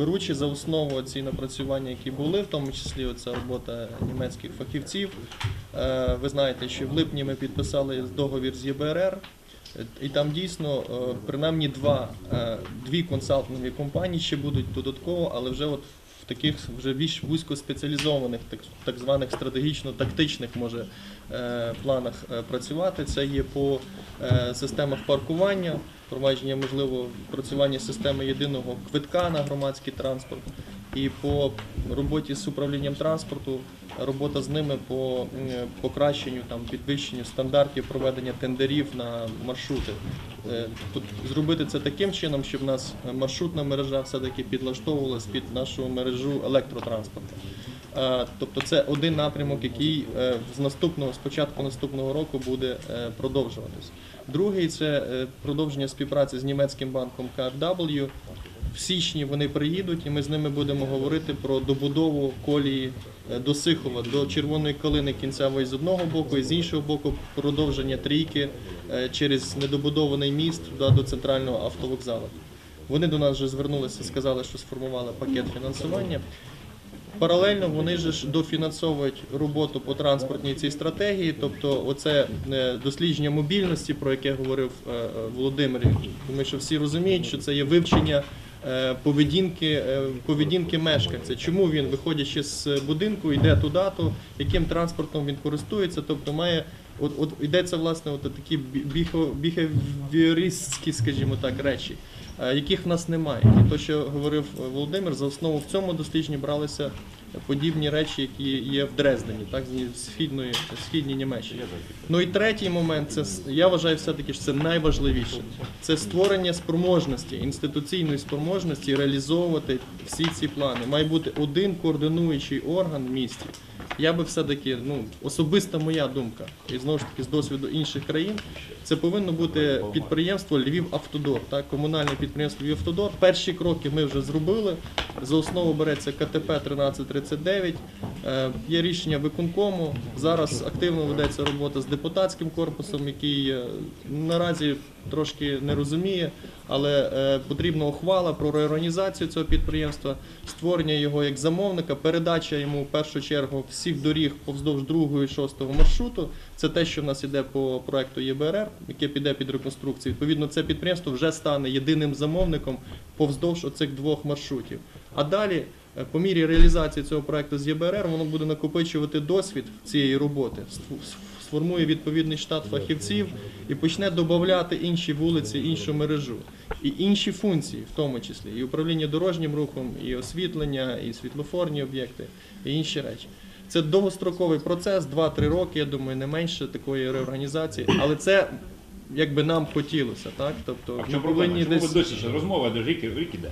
беручи за основу ці напрацювання, які були, в тому числі оця робота німецьких фахівців. Е, Ви знаєте, що в липні ми підписали договір з ЄБРР. І там дійсно е, принаймні два, е, дві консалтингові компанії ще будуть додатково, але вже от в таких вже більш вузькоспеціалізованих, так, так званих стратегічно-тактичних може планах працювати. Це є по системах паркування, впровадження можливо працювання системи єдиного квитка на громадський транспорт. І по роботі з управлінням транспорту, робота з ними по покращенню там підвищенню стандартів проведення тендерів на маршрути. Е, Тут зробити це таким чином, щоб в нас маршрутна мережа все-таки підлаштовувалась під нашу мережу електротранспорту. Е, Тобто це один напрямок, який е, з наступного, з початку наступного року буде продовжуватись. Другий це е, продовження співпраці з німецьким банком KfW. В січні вони приїдуть, і ми з ними будемо говорити про добудову колії е, до Сихова, до Червоної калини кінцевої з одного боку, і з іншого боку продовження трійки е, через недобудований міст туди до центрального автовокзалу. Вони до нас вже звернулися, сказали, що сформували пакет фінансування. Паралельно вони ж дофінансовують роботу по транспортній цій стратегії, тобто оце е, дослідження мобільності, про яке говорив е, е, Володимир. Тому що всі розуміють, що це є вивчення поведінки, поведінки мешканця. Чому він, виходячи з будинку, йде туди, яким транспортом він користується, тобто має. От, от йдеться власне от такі біхо- біхевіористські, скажімо так, речі, яких в нас немає. І то, що говорив е, Володимир, за основу в цьому дослідженні бралися подібні речі, які є в Дрездені, так, з східної, східній Німеччині. Ну і третій момент, це я вважаю все-таки, що це найважливіше. Це створення спроможності, інституційної спроможності реалізовувати всі ці плани. Має бути один координуючий орган в місті. Я би все-таки, ну, особиста моя думка, і знову ж таки з досвіду інших країн, це повинно бути підприємство Львів Автодор, так, комунальне підприємство Львів Автодор. Перші кроки ми вже зробили. За основу береться КТП 1339. Е, Є рішення виконкому. Зараз активно ведеться робота з депутатським корпусом, який е, наразі трошки не розуміє, але е, потрібна ухвала про реорганізацію цього підприємства, створення його як замовника, передача йому в першу чергу всіх доріг повздовж другого і шостого маршруту. Це те, що в нас іде по проекту ЄБРР, яке піде під реконструкцію. Відповідно, це підприємство вже стане єдиним замовником повздовж оцих двох маршрутів. А далі, по мірі реалізації цього проекту з ЄБРР, воно буде накопичувати досвід цієї роботи, сформує відповідний штат фахівців і почне додати інші вулиці, іншу мережу і інші функції, в тому числі і управління дорожнім рухом, і освітлення, і світлофорні об'єкти, і інші речі. Це довгостроковий процес, 2-3 роки, я думаю, не менше такої реорганізації, але це якби нам хотілося, так? Тобто А в ми чому проблема? повинні Чому ви досі ще розмова до рік, рік іде?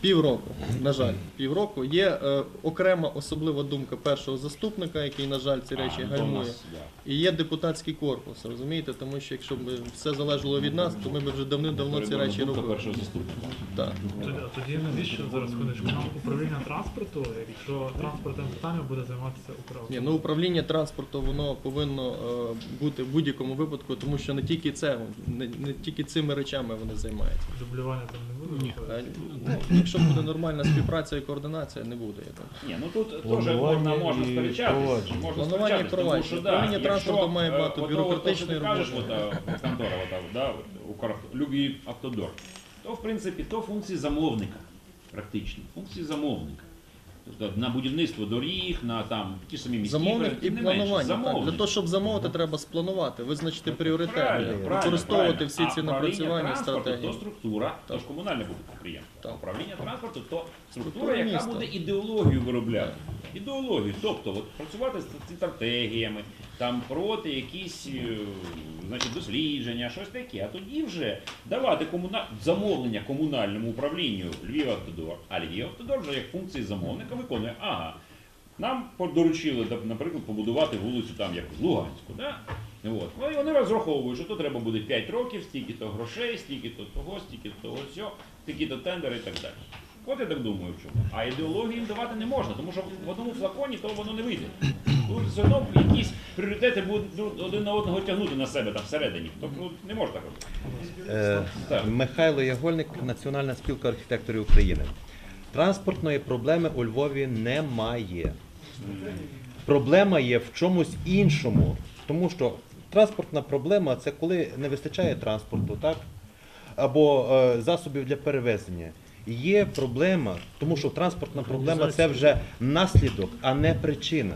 Півроку, на жаль, півроку. Є е, окрема особлива думка першого заступника, який, на жаль, ці речі гальмує. нас. І є депутатський корпус, розумієте? Тому що якщо б все залежало від нас, то ми б вже давним-давно ці речі робили. першого заступника. Так. Тоді, тоді навіщо зараз ходиш на управління транспорту, якщо транспортним питанням буде займатися управління? Ні, ну управління транспорту воно повинно е, бути в будь-якому випадку, тому що не тільки це, не, не тільки цими речами вони займаються. Дублювання там не буде? Е, ну, якщо буде нормальна співпраця і координація, не буде. Я думаю. Ні, ну тут теж Планування можна, можна і сперечатися. впровадження. Можна Планування і сперечатися, тому впровадження. що, да, Управління якщо, транспорту має е, багато ото, бюрократичної ти кажеш, роботи. от, е, контора, ота, да, от, Укр- Автодор, то в принципі то функції замовника, практично, функції замовника. Тобто на будівництво доріг, на там ті самі міські Замовник і планування. Так. Замовник. Для того, щоб замовити, треба спланувати, визначити пріоритети, Правильно, використовувати правильно. всі А ці управління напрацювання, транспорту стратегії. То структура, то ж комунальне буде підприємство. Так. Управління транспорту то структура, Структура яка міста. буде ідеологію виробляти. Ідеологію, тобто от, працювати з ц- стратегіями, там проти якісь е, значить, дослідження, щось таке. А тоді вже давати комуна... замовлення комунальному управлінню Львів Автодор, а Львів Автодор вже як функції замовника виконує. Ага, нам доручили, наприклад, побудувати вулицю там, як в Луганську. Да? От. Ну, і вони розраховують, що то треба буде 5 років, стільки-то грошей, стільки-то того, стільки-то того такі-то тендери і так далі. От я так думаю, в чому. А ідеологію їм давати не можна, тому що в одному флаконі то воно не вийде. Тут все одно якісь пріоритети будуть ну, один на одного тягнути на себе там всередині. Тобто не можна так робити. Е, Михайло Ягольник, Національна спілка архітекторів України. Транспортної проблеми у Львові немає. Проблема є в чомусь іншому. Тому що транспортна проблема це коли не вистачає транспорту, так? Або е, засобів для перевезення. Є проблема, тому що транспортна проблема це вже наслідок, а не причина.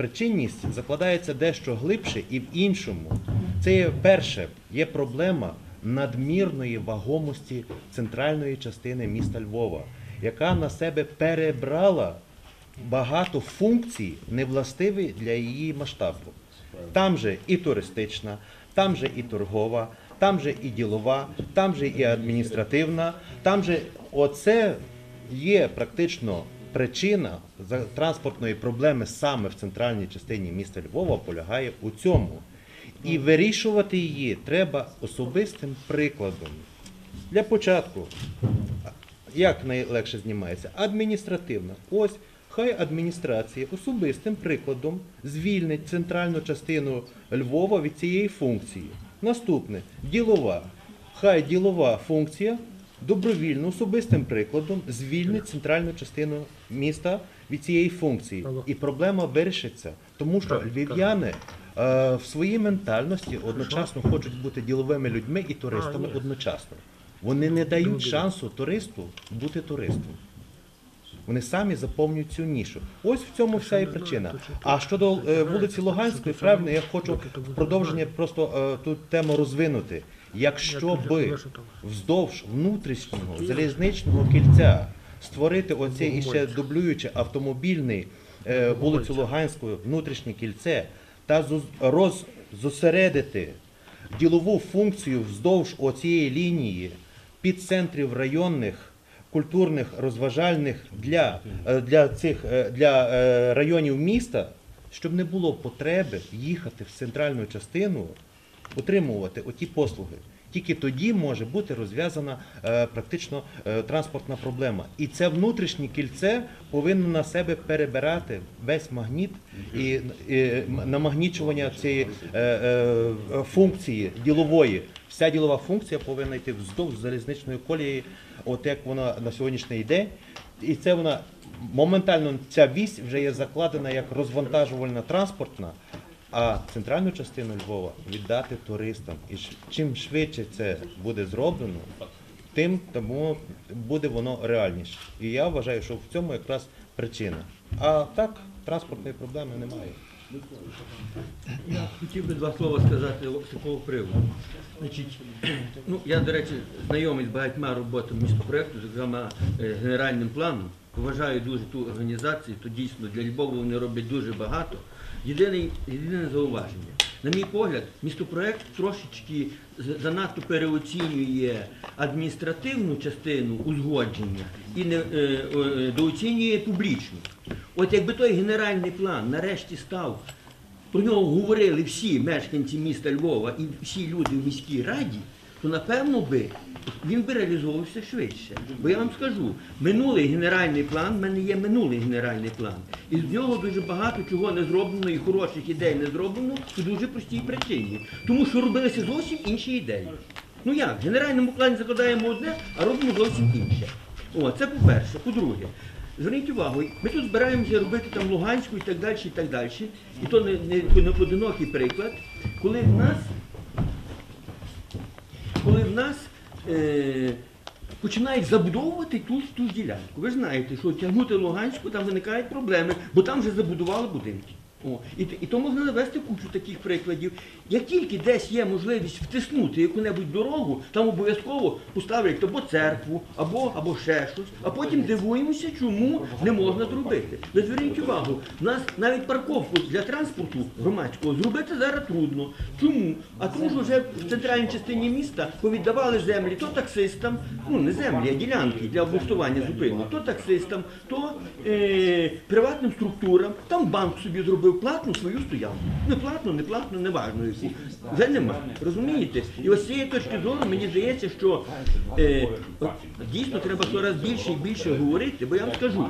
Причинність закладається дещо глибше і в іншому. Це є перше, є проблема надмірної вагомості центральної частини міста Львова, яка на себе перебрала багато функцій, невластиві для її масштабу. Там же і туристична, там же і торгова, там же і ділова, там же і адміністративна, там же оце є практично причина транспортної проблеми саме в центральній частині міста Львова полягає у цьому. І вирішувати її треба особистим прикладом. Для початку, як найлегше знімається? Адміністративна. Ось хай адміністрація особистим прикладом звільнить центральну частину Львова від цієї функції. Наступне ділова. Хай ділова функція добровільно особистим прикладом звільнить центральну частину міста від цієї функції. І проблема вирішиться, тому що львів'яни е, в своїй ментальності одночасно хочуть бути діловими людьми і туристами одночасно. Вони не дають шансу туристу бути туристом. Вони самі заповнюють цю нішу. Ось в цьому вся і причина. А щодо е, вулиці Луганської, правильно, я хочу в продовження просто е, ту тему розвинути. Якщо би вздовж внутрішнього залізничного кільця створити оце іще дублююче автомобільний е, вулицю Луганську внутрішнє кільце та роз, зосередити ділову функцію вздовж оцієї лінії підцентрів районних культурних розважальних для, е, для цих е, для е, районів міста, щоб не було потреби їхати в центральну частину, отримувати оті послуги. Тільки тоді може бути розв'язана е, практично е, транспортна проблема. І це внутрішнє кільце повинно на себе перебирати весь магніт і, намагнічування цієї е, функції ділової. Вся ділова функція повинна йти вздовж залізничної колії, от як вона на сьогоднішній день. І це вона моментально ця вісь вже є закладена як розвантажувальна транспортна, а центральну частину Львова віддати туристам. І чим швидше це буде зроблено, тим тому буде воно реальніше. І я вважаю, що в цьому якраз причина. А так, транспортної проблеми немає. Я хотів би два слова сказати з такого приводу. Значить, ну, я, до речі, знайомий з багатьма роботами містопроекту, зокрема е, генеральним планом. Поважаю дуже ту організацію, то дійсно для Львова вони роблять дуже багато. Єдине, єдине зауваження. На мій погляд, містопроект трошечки занадто переоцінює адміністративну частину узгодження і не е, е, дооцінює публічну. От якби той генеральний план нарешті став про нього говорили всі мешканці міста Львова і всі люди в міській раді, то напевно би він би реалізовувався швидше. Бо я вам скажу, минулий генеральний план, в мене є минулий генеральний план. І з нього дуже багато чого не зроблено і хороших ідей не зроблено по дуже простій причині. Тому що робилися зовсім інші ідеї. Ну як, в генеральному плані закладаємо одне, а робимо зовсім інше. О, це по-перше. По-друге, зверніть увагу, ми тут збираємося робити там Луганську і так далі, і так далі. І то не, не, не поодинокий приклад, коли в нас, коли в нас е, починають забудовувати ту, ту ділянку. Ви знаєте, що тягнути Луганську, там виникають проблеми, бо там вже забудували будинки. О, і, і то можна навести кучу таких прикладів. Як тільки десь є можливість втиснути яку-небудь дорогу, там обов'язково поставлять або церкву, або, або ще щось, а потім дивуємося, чому не можна зробити. Ви зверніть увагу, в нас навіть парковку для транспорту громадського зробити зараз трудно. Чому? А тому що вже в центральній частині міста повіддавали землі то таксистам, ну не землі, а ділянки для облаштування зупинок, то таксистам, то е, приватним структурам. Там банк собі зробив платну свою стоянку. Не платну, не платну, не важно яку. Вже нема. Розумієте? І ось з цієї точки зору мені здається, що е, дійсно треба щораз більше і більше говорити, бо я вам скажу,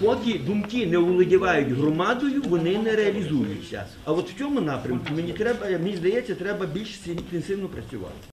поки думки не оволодівають громадою, вони не реалізуються. А от в цьому напрямку мені треба, мені здається, треба більш інтенсивно працювати.